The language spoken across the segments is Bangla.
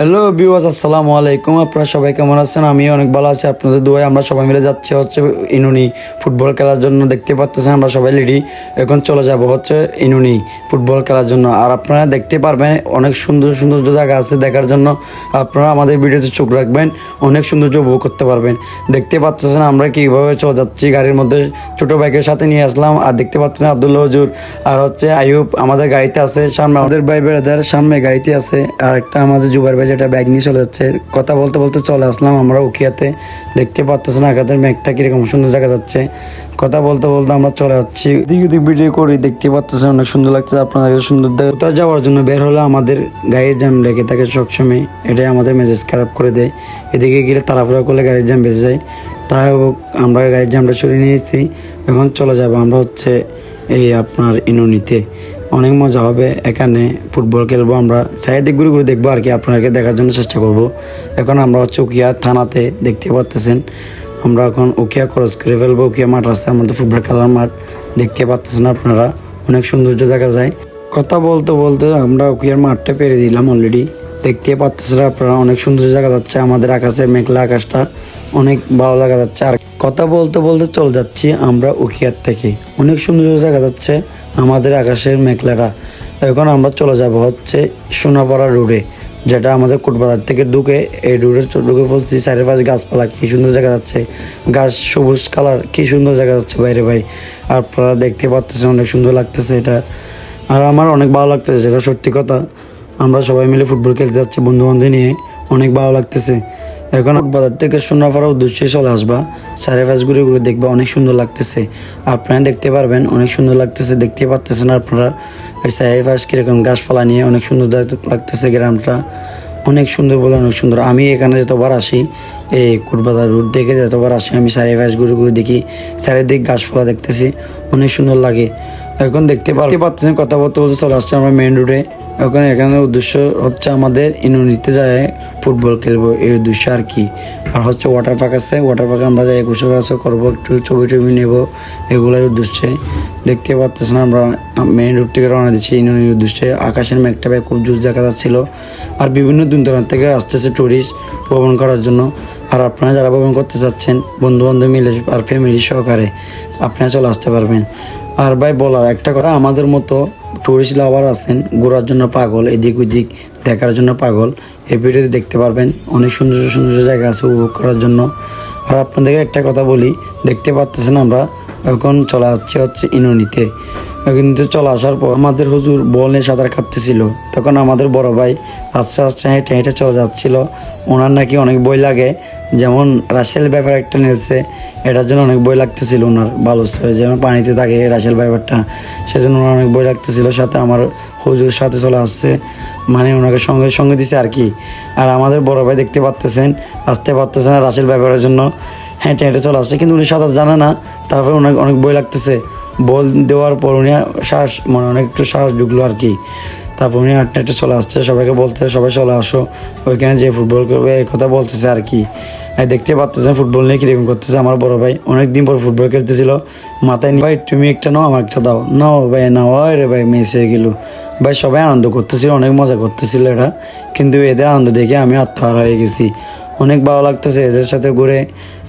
হ্যালো বিওয়াস আসসালামু আলাইকুম। আপনারা সবাই কেমন আছেন? আমি অনেক ভালো আছি। আপনাদের দুয়ায় আমরা সবাই মিলে যাচ্ছি হচ্ছে ইনুনি ফুটবল খেলার জন্য। দেখতে পাচ্ছেন, আমরা সবাই রেডি। এখন চলে যাব হচ্ছে ইনুনি ফুটবল খেলার জন্য। আর আপনারা দেখতে পারবেন, অনেক সুন্দর সুন্দর জায়গা আছে দেখার জন্য। আপনারা আমাদের ভিডিওতে চোখ রাখবেন, অনেক সৌন্দর্য উপভোগ করতে পারবেন। দেখতে পাচ্ছেন, আমরা কীভাবে চলে যাচ্ছি। গাড়ির মধ্যে ছোট বাইকের সাথে নিয়ে আসলাম। আর দেখতে পাচ্ছেন, আব্দুল্লাহ হজুর আর হচ্ছে আয়ুব আমাদের গাড়িতে আছে। সামনে আমাদের ভাই বেড়াদের সামনে গাড়িতে আছে। আর একটা আমাদের জুবাইর ভাই যেটা ব্যাগ নিয়ে চলে যাচ্ছে। কথা বলতে বলতে চলে আসলাম আমরা উকিয়াতে। দেখতে পারতেছি না আকাদের মেঘটা কীরকম সুন্দর দেখা যাচ্ছে। কথা বলতে বলতে আমরা চলে যাচ্ছি। দিক দিক ভিডিও করি দেখতে পাচ্ছেন অনেক সুন্দর লাগছে আপনাদের সুন্দর দেখে কোথাও যাওয়ার জন্য বের হলে আমাদের গাড়ির জ্যাম লেগে থাকে সবসময়। এটাই আমাদের মেজাজ খারাপ করে দেয়। এদিকে গেলে তাড়াহুড়া করলে গাড়ির জ্যাম বেঁচে যায়। তাই হোক আমরা গাড়ির জ্যামটা সরিয়ে নিয়েছি। এখন চলে যাব আমরা হচ্ছে এই আপনার ইনুনিতে। অনেক মজা হবে। এখানে ফুটবল খেলব আমরা। চারিদিক ঘুরে ঘুরে দেখব আর কি, আপনাদেরকে দেখার জন্য চেষ্টা করব। এখন আমরা হচ্ছে উকিয়া থানাতে দেখতে পাচ্তেছেন আমরা এখন উকিয়া ক্রস করে ফেলব, উকিয়া মাঠ আছে, আমাদের ফুটবল খেলার মাঠ। দেখতে পাচ্তেছেন আপনারা, অনেক সৌন্দর্য দেখা যায়। কথা বলতে বলতে আমরা উকিয়ার মাঠটা পেরে দিলাম অলরেডি দেখতে পাচ্ছেন আপনারা, অনেক সুন্দর জায়গা যাচ্ছে আমাদের আকাশে মেঘলা আকাশটা। অনেক ভালো লাগা যাচ্ছে আর কথা বলতে বলতে চলে যাচ্ছি আমরা উকিয়ার থেকে। অনেক সুন্দর দেখা যাচ্ছে আমাদের আকাশের মেঘলাটা এখন আমরা চলে যাব হচ্ছে সোনাপাড়া রোডে যেটা আমাদের কোটবাজার থেকে ঢুকে এই রোডে ঢুকে পড়ছি। চারিপাশে গাছপালা, কি সুন্দর জায়গা যাচ্ছে। গাছ সবুজ কালার কি সুন্দর জায়গা যাচ্ছে বাইরে ভাই। আপনারা দেখতে পাচ্ছেন অনেক সুন্দর লাগতেছে এটা। আর আমার অনেক ভালো লাগতেছে, যেটা সত্যি কথা। আমরা সবাই মিলে ফুটবল খেলতে যাচ্ছি বন্ধু বান্ধব নিয়ে। অনেক ভালো লাগতেছে। এখন বাজার থেকে সোনাপাড়া উদ্দেশ্যে চলে আসবা। সাড়ে পাঁচ ঘুরে ঘুরে দেখবা, অনেক সুন্দর লাগতেছে। আপনারা দেখতে পারবেন, অনেক সুন্দর লাগতেছে, দেখতে পাচ্তেছেন আপনারা। এই সাড়ে পাঁচ কীরকম গাছপালা নিয়ে অনেক সুন্দর লাগতেছে গ্রামটা। অনেক সুন্দর বলে অনেক সুন্দর। আমি এখানে যতবার আসি, এই কুটবাজার রোড দেখে যতবার আসি, আমি সাড়ে পাঁচ ঘুরে ঘুরে দেখি, চারিদিক গাছপালা দেখতেছি, অনেক সুন্দর লাগে। এখন দেখতে পার- দেখতে পাচ্ছেন কথা বলতে বলতে চলে আসছে আমরা মেন রোডে এখন এখানে উদ্দেশ্য হচ্ছে আমাদের ইনুনিতে যায় ফুটবল খেলব, এই উদ্দেশ্য আর কি। আর হচ্ছে ওয়াটার পার্ক আছে ওয়াটার পার্কে আমরা যাই গোসল গাছ করব, একটু ছবি টবি নেব, এগুলোই উদ্দেশ্যে। দেখতে পাচ্ছেন আমরা মেইন রোড থেকে রওনা দিচ্ছি ইনুনির উদ্দেশ্যে। আকাশের মেঘটা ভাই খুব জোর দেখা যাচ্ছিল। আর বিভিন্ন দূর দূরান্ত থেকে আসতেছে টুরিস্ট ভ্রমণ করার জন্য। আর আপনারা যারা ভ্রমণ করতে চাচ্ছেন বন্ধু বান্ধব মিলে আর ফ্যামিলি সহকারে, আপনারা চলে আসতে পারবেন। আর ভাই বলার একটা কথা, আমাদের মতো টুরিস্ট লাভার আছেন, ঘোরার জন্য পাগল, এদিক ওদিক দেখার জন্য পাগল। এই ভিডিওতে দেখতে পারবেন, অনেক সুন্দর সুন্দর জায়গা আছে উপভোগ করার জন্য। আর আপনাদেরকে একটা কথা বলি, দেখতে পাচ্তেছেন আমরা, এখন চলে আসছি হচ্ছে ইনুনিতে। কিন্তু চলে আসার পর আমাদের হুজুর বল নিয়ে সাঁতার কাটতেছিল। তখন আমাদের বড় ভাই আস্তে আস্তে হেঁটে হেঁটে চলে যাচ্ছিল। ওনার নাকি অনেক বই লাগে। যেমন রাসেল ব্যাপার একটা নিয়েছে এটার জন্য অনেক বই লাগতেছিল ওনার ভালো story, যেমন পানিতে থাকে রাসেল ব্যাপারটা সেজন্য ওনার অনেক বই লাগতেছিল। সাথে আমার হুজুর সাথে চলে আসছে। মানে ওনাকে সঙ্গে সঙ্গে দিছে আর কি। আর আমাদের বড় ভাই দেখতে পাচ্তেছেন আসতে পারতেছেন রাসেল ব্যাপারের জন্য। হেঁটে হেঁটে চলে আসছে কিন্তু উনি সাঁতার জানে না। তারপরে অনেক অনেক বই লাগতেছে। বল দেওয়ার পর উনি শ্বাস মানে অনেক একটু সাহস ঢুকলো আর কি। তারপর উনি হাঁটতে হাঁটতে চলে আসছে, সবাইকে বলতে, সবাই চলে আসো। ওইখানে যে ফুটবল করবে, এই কথা বলতেছে আর কি। দেখতে পাচ্তেছেন ফুটবল নিয়ে কীরকম করতেছে আমার বড় ভাই। অনেক দিন পর ফুটবল খেলতেছিল। মাথায় ভাই, তুমি একটা নাও আমার একটা দাও। নাও ভাই, নাও। রে ভাই, মিস হয়ে গেল। ভাই, সবাই আনন্দ করতেছিল, অনেক মজা করতেছিল এটা কিন্তু এদের আনন্দ দেখে আমি আত্মহারা হয়ে গেছি। অনেক ভালো লাগতেছে এদের সাথে ঘুরে।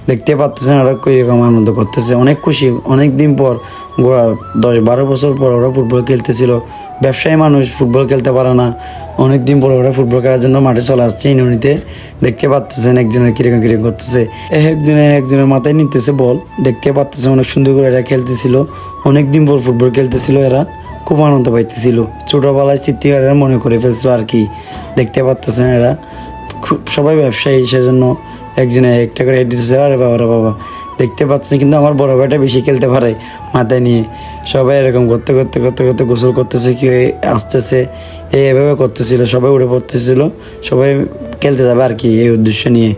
দেখতে পাচ্তেছেন ওরা কীরকম আনন্দ করতেছে। অনেক খুশি। অনেক দিন পর ওরা দশ বারো বছর পর ওরা ফুটবল খেলতেছিল। ব্যবসায়ী মানুষ ফুটবল খেলতে পারে না। অনেক দিন পর ওরা ফুটবল খেলার জন্য মাঠে চলে আসছে ইউনিতে দেখতে পাচ্তেছেন একজনের কীরকম কীরকম করতেছে। এক একজনে একজনের মাথায় নিতেছে বল। দেখতে পাচ্তেছে অনেক সুন্দর করে এরা খেলতেছিল। অনেক দিন পর ফুটবল খেলতেছিল এরা। খুব আনন্দ পাইতেছিল। ছোটোবেলায় এরা মনে করে ফেলছিল আর কি। দেখতে পাচ্তেছেন এরা। খুব সবাই ব্যবসায়ী, সেজন্য একজনে একটা করে হেড দিতেছে। আরে বাবা বাবা। দেখতে পাচ্ছি, কিন্তু আমার বড় ভাইটা বেশি খেলতে পারে মাথায় নিয়ে। সবাই এরকম করতে করতে করতে করতে গোসল করতেছে, কি হয়ে আসতেছে, এই এভাবে করতেছিল, সবাই উড়ে পড়তেছিল, সবাই খেলতে যাবে আর কি এই উদ্দেশ্য নিয়ে।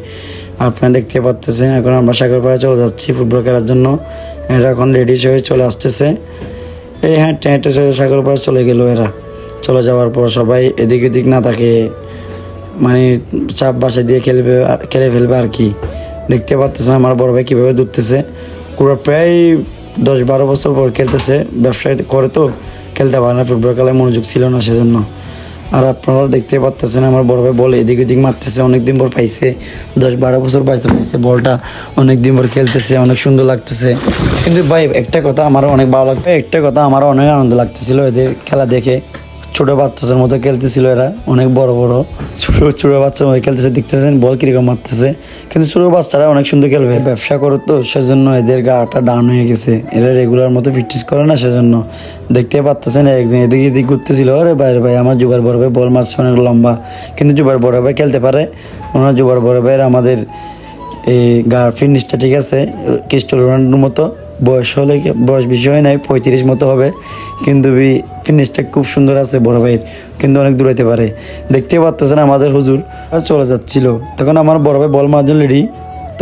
আপনারা দেখতে পাচ্তেছেন এখন আমরা সাগরপাড়া চলে যাচ্ছি ফুটবল খেলার জন্য। এরা এখন রেডি হয়ে চলে আসতেছে। এই হাঁটতে হাঁটতে চলে সাগরপাড়া চলে গেল এরা। চলে যাওয়ার পর সবাই এদিক ওদিক না থাকে মানে চাপ বাসা দিয়ে খেলবে, খেলে ফেলবে আর কি। দেখতে পাচ্তেছেন আমার বড় ভাই কীভাবে দৌড়তেছে। পুরো প্রায় দশ বারো বছর পর খেলতেছে, ব্যবসা করে তো, খেলতে পারে না ফুটবল খেলায় মনোযোগ ছিল না সেজন্য। আর আপনারা দেখতে পাচ্ছেন আমার বড় ভাই বল এদিক ওদিক মারতেছে, অনেকদিন পর পাইছে, দশ বারো বছর পাইছে পাইছে বলটা, অনেকদিন পর খেলতেছে, অনেক সুন্দর লাগতেছে। কিন্তু ভাই, একটা কথা আমারও অনেক ভালো লাগতো, একটা কথা আমারও অনেক আনন্দ লাগতেছিল এদের খেলা দেখে। ছোট বাচ্চাদের মতো খেলতেছিল এরা, অনেক বড় বড়। ছোট ছোট বাচ্চার মতো খেলতেছে, দেখতেছেন, বল কীরকম মারতেছে। কিন্তু ছোট বাচ্চারা অনেক সুন্দর খেলবে। ব্যবসা করো তো, সেজন্য এদের গাটা ডাউন হয়ে গেছে। এরা রেগুলার মতো ফিটনেস করে না, সেজন্য। দেখতে পাচ্তেছেন, একজন এদিকে এদিক ঘুরতেছিল আরে বাইরে ভাই, আমার জুবার বড় ভাই বল মারছে, অনেক লম্বা। কিন্তু জুবার বড় ভাই খেলতে পারে। ওনার জুবার বড় ভাইয়ের আমাদের এই গা ফিটনেসটা ঠিক আছে। ক্রিস্টাল রোনাল্ডোর মতো বয়স হলে বয়স বেশি হয় নাই, পঁয়ত্রিশ মতো হবে। কিন্তু ফিটনেসটা খুব সুন্দর আছে বড় ভাইয়ের, কিন্তু অনেক দূরাইতে পারে। দেখতে পাচ্তেছেন আমাদের হুজুর চলে যাচ্ছিল। তখন আমার বড় ভাই বল মারজন লেডি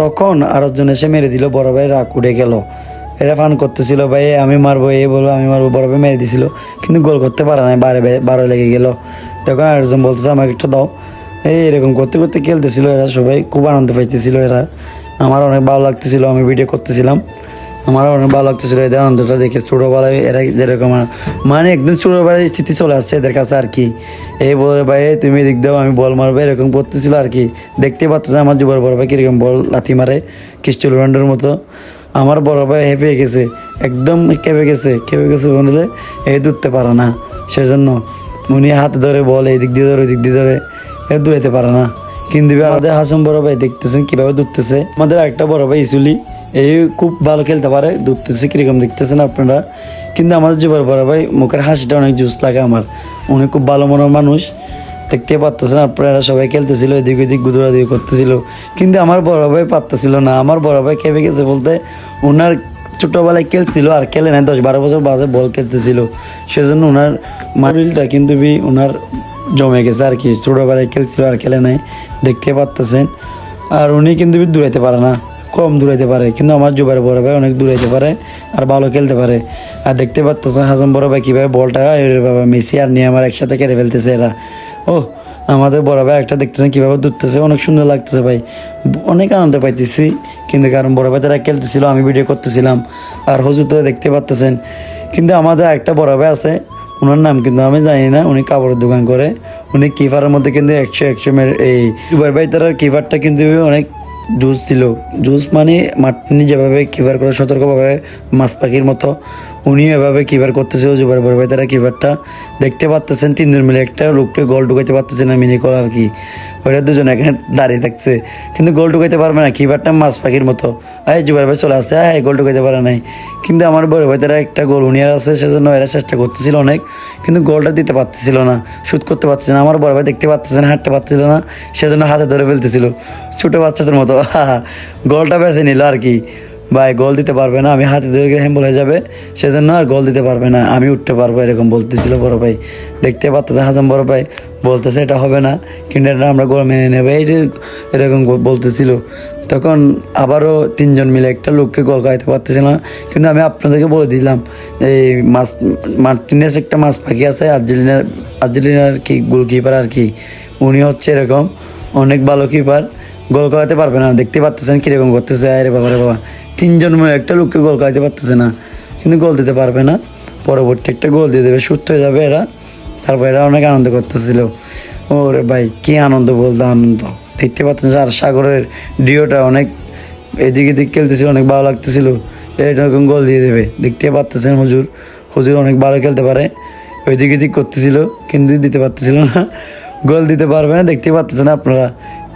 তখন আরেকজন এসে মেরে দিল, বড় ভাই রাগ উঠে গেল। এটা ফান করতেছিল, ভাই, আমি মারবো, এ বলব আমি মারবো। বড় ভাই মেরে দিছিল, কিন্তু গোল করতে পারে নাই, বারে বারো লেগে গেল। তখন আরেকজন বলতেছে, আমাকে একটা দাও। এই এরকম করতে করতে খেলতেছিল এরা সবাই, খুব আনন্দ পাইতেছিল এরা। আমার অনেক ভালো লাগতেছিল, আমি ভিডিও করতেছিলাম। আমার অনেক ভালো লাগতেছিল এদের আনন্দটা দেখে ছোটোবেলায় এরা যেরকম মানে একদম ছোটোবেলায় স্থিতি চলে আসছে এদের কাছে আর কি। এই বলে, ভাই, তুমি দিক দাও, আমি বল মারবো, এরকম করতেছিল আর কি। দেখতে পাচ্ছে আমার যুবর বড় ভাই কীরকম বল লাথি মারে ক্রিস্টাল রোনাল্ডোর মতো। আমার বড় ভাই হেঁপে গেছে, একদম কেঁপে গেছে কেঁপে গেছে বলে এই দূরতে পারে না। সেজন্য উনি হাত ধরে বল এই দিক দিয়ে ধরে ওই দিক দিয়ে ধরে। এ দূরাইতে পারে না। কিন্তু আমাদের হাসম বড় ভাই দেখতেছেন কীভাবে দূরতেছে আমাদের একটা বড় ভাই, ইসুলি। এই খুব ভালো খেলতে পারে দূরতেছে কীরকম দেখতেছেন আপনারা। কিন্তু আমাদের যে বড় ভাই, মুখের হাসিটা অনেক জুস লাগে আমার। উনি খুব ভালো মনের মানুষ। দেখতে পারতেছেন আপনারা, সবাই খেলতেছিল, এদিক ওদিক গুদুরাদি করতেছিল। কিন্তু আমার বড় ভাই পারতেছিল না। আমার বড় ভাই খেপে গেছে বলতে ওনার ছোটবেলায় খেলছিল আর খেলে নাই, দশ বারো বছর বাজে বল খেলতেছিল। সেজন্য ওনার মারিলটা কিন্তু বি ওনার জমে গেছে আর কি। ছোটোবেলায় খেলছিল আর খেলে নাই, দেখতে পারতেছেন। আর উনি কিন্তু বি দূরাইতে পারে না। কম দূরাইতে পারে, কিন্তু আমার জুবার বড় ভাই অনেক দূরাইতে পারে আর ভালো খেলতে পারে। আর দেখতে পারতেছেন হাসান বড় ভাই কীভাবে বলটা বাবা মেসি আর নিয়ে আমার একসাথে কেটে ফেলতেছে এরা। ও আমাদের বড় ভাই একটা দেখতেছেন কীভাবে দূরতেছে অনেক সুন্দর লাগতেছে ভাই। অনেক আনন্দ পাইতেছি, কিন্তু কারণ বড় ভাই তারা খেলতেছিল, আমি ভিডিও করতেছিলাম। আর হুজুর তো দেখতে পারতেছেন, কিন্তু আমাদের একটা বড় ভাই আছে, ওনার নাম কিন্তু আমি জানি না, উনি কাপড়ের দোকান করে। উনি কিপারের মধ্যে কিন্তু একশো একশো এই দুবার ভাই তার কিপারটা কিন্তু অনেক জুস ছিল জুস মানে মার্টিনি যেভাবে কিভার করে সতর্কভাবে মাছ পাখির মতো উনিও এভাবে কিপার করতেছিল জুবার বড় ভাই তারা কিপারটা দেখতে পারতেছেন, তিনজন মিলে একটা লোককে গোল ঢুকাইতে পারতেছে না, মিনি কল আর কি। ওরা দুজন এখানে দাঁড়িয়ে থাকছে। কিন্তু গোল ঢুকাইতে পারবে না কিপারটা মাছ পাখির মতো। এই জুবার ভাই চলে আসছে হ্যাঁ গোল ঢুকাইতে পারে নাই। কিন্তু আমার বড় ভাই তারা একটা গোল উনিয়ার আছে, সেজন্য এরা চেষ্টা করতেছিল অনেক, কিন্তু গোলটা দিতে পারতেছিল না শুট করতে পারতেছে না। আমার বড় ভাই দেখতে পারতেছে না, হাঁটতে পারতেছিল না, সেজন্য হাতে ধরে ফেলতেছিল। ছোটো বাচ্চাদের মতো গোলটা বেছে নিল আর কি। ভাই গোল দিতে পারবে না, আমি হাতে ধরে গেলে হ্যাম্বল হয়ে যাবে। সেজন্য আর গোল দিতে পারবে না, আমি উঠতে পারব এরকম বলতেছিল বড় ভাই। দেখতে পারতেছে হাসান বড় ভাই, বলতেছে এটা হবে না কিন্তু এটা আমরা গোল মেনে নেবে, এই এরকম বল- বলতেছিল। তখন আবারও তিনজন মিলে একটা লোককে গোল খাইতে পারতেছে না, কিন্তু আমি আপনাদেরকে বলে দিলাম, এই মাছ, মার্টিনেস একটা মাছ পাখি আছে, আর্জেন্টিনার আর্জেন্টিনার কি গোলকিপার আর কি, উনি হচ্ছে এরকম অনেক ভালো কিপার গোল করাতে পারবে না, দেখতে পাচ্তেছেন কীরকম করতেছে, আরে বাবা রে বাবা। তিনজন মিলে একটা লোককে গোল করাতে পারতেছে না, কিন্তু গোল দিতে পারবে না। পরবর্তী একটা গোল দিয়ে দেবে, সুস্থ হয়ে যাবে এরা। তারপর এরা অনেক আনন্দ করতেছিল। ওরে ভাই, কি আনন্দ বলতো আনন্দ। দেখতে পাচ্ছেন আর সাগরের ডিওটা অনেক এদিক এদিক খেলতেছিল, অনেক ভালো লাগতেছিল। এরকম গোল দিয়ে দেবে। দেখতে পাচ্তেছেন হুজুর হুজুর অনেক ভালো খেলতে পারে। ওইদিক এদিক করতেছিল, কিন্তু দিতে পারতেছিল না। গোল দিতে পারবে না, দেখতে পাচ্ছেন আপনারা।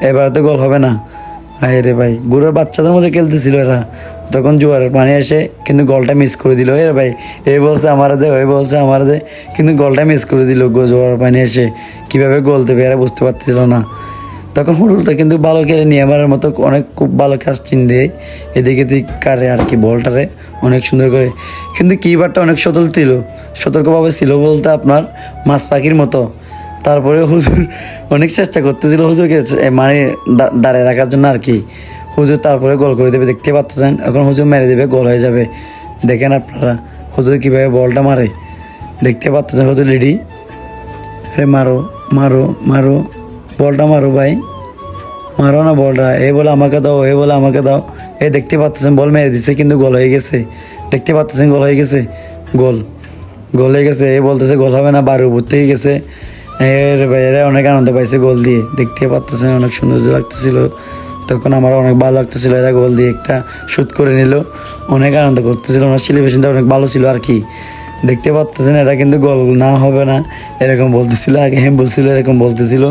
এবার তো গোল হবে না। আয় রে ভাই, গুড়ের বাচ্চাদের মধ্যে খেলতেছিল এরা। তখন জোয়ারের পানি এসে কিন্তু গোলটা মিস করে দিল। এ ভাই, এ বলছে আমার দে ওই বলছে আমার দে। কিন্তু গোলটা মিস করে দিল জোয়ারের পানি এসে। কীভাবে গোল দেবে এরা বুঝতে পারছিল না। তখন হুড়ুলটা কিন্তু ভালো খেলে নিয়ে আমার মতো অনেক খুব ভালো কাস্টিং দেয়। এদিকে এদিক কারে আর কি বলটারে অনেক সুন্দর করে। কিন্তু কিপারটা অনেক সতল ছিল। সতর্কভাবে ছিল বলতে আপনার মাছ পাখির মতো। তারপরে হুজুর অনেক চেষ্টা করতেছিল হুজুরকে মানে দাঁড়িয়ে রাখার জন্য আর কি। হুজুর তারপরে গোল করে দেবে, দেখতে পাচ্ছেন? এখন হুজুর মেরে দেবে, গোল হয়ে যাবে। দেখেন আপনারা, হুজুর কীভাবে বলটা মারে। দেখতে পাচ্ছেন হুজুর লেডি আরে মারো মারো মারো। বলটা মারো ভাই। মারো না বলটা। এ বলে আমাকে দাও, এ বলে আমাকে দাও। এ দেখতে পাচ্ছেন, বল মেরে দিচ্ছে কিন্তু গোল হয়ে গেছে। দেখতে পাচ্ছেন, গোল হয়ে গেছে। গোল। গোল হয়ে গেছে, এ বলতেছে গোল হবে না বাড়ির উপর থেকে গেছে। এর বাইরে অনেক আনন্দ পাইছে গোল দিয়ে। দেখতে পাচ্তেছেন অনেক সৌন্দর্য লাগতেছিল। তখন আমার অনেক ভালো লাগতেছিল, এরা গোল দিয়ে একটা শুট করে নিল। অনেক আনন্দ করতেছিল ওনার সেলিব্রেশনটা অনেক ভালো ছিল আর কি। দেখতে পাচ্তেছেন এটা কিন্তু গোল না হবে না, এরকম বলতেছিল, আগে হ্যাঁ বলছিল, এরকম বলতেছিল।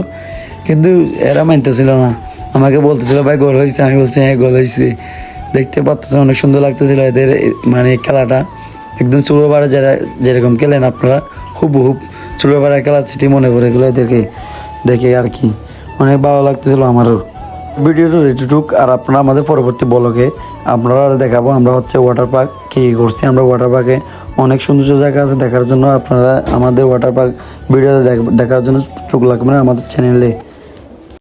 কিন্তু এরা মানতেছিল না। আমাকে বলতেছিল, ভাই, গোল হয়েছে। আমি বলছি হ্যাঁ গোল হয়েছে। দেখতে পাচ্তেছেন, অনেক সুন্দর লাগতেছিল এদের মানে খেলাটা। একদম চুলোবাড়া যারা যেরকম খেলেন আপনারা খুব খুব চুলোবাড়া খেলা সিটি মনে পড়ে গেলো এদেরকে দেখে আর কি। অনেক ভালো লাগতেছিল আমারও। ভিডিওটা এটুটুক আর আপনারা আমাদের পরবর্তী ব্লগে আপনারা দেখাবো। আমরা হচ্ছে ওয়াটার পার্ক কী করছি। আমরা ওয়াটার পার্কে অনেক সুন্দর জায়গা আছে, দেখার জন্য আপনারা আমাদের ওয়াটার পার্ক ভিডিও দেখার জন্য চোখ লাগবেন আমাদের চ্যানেলে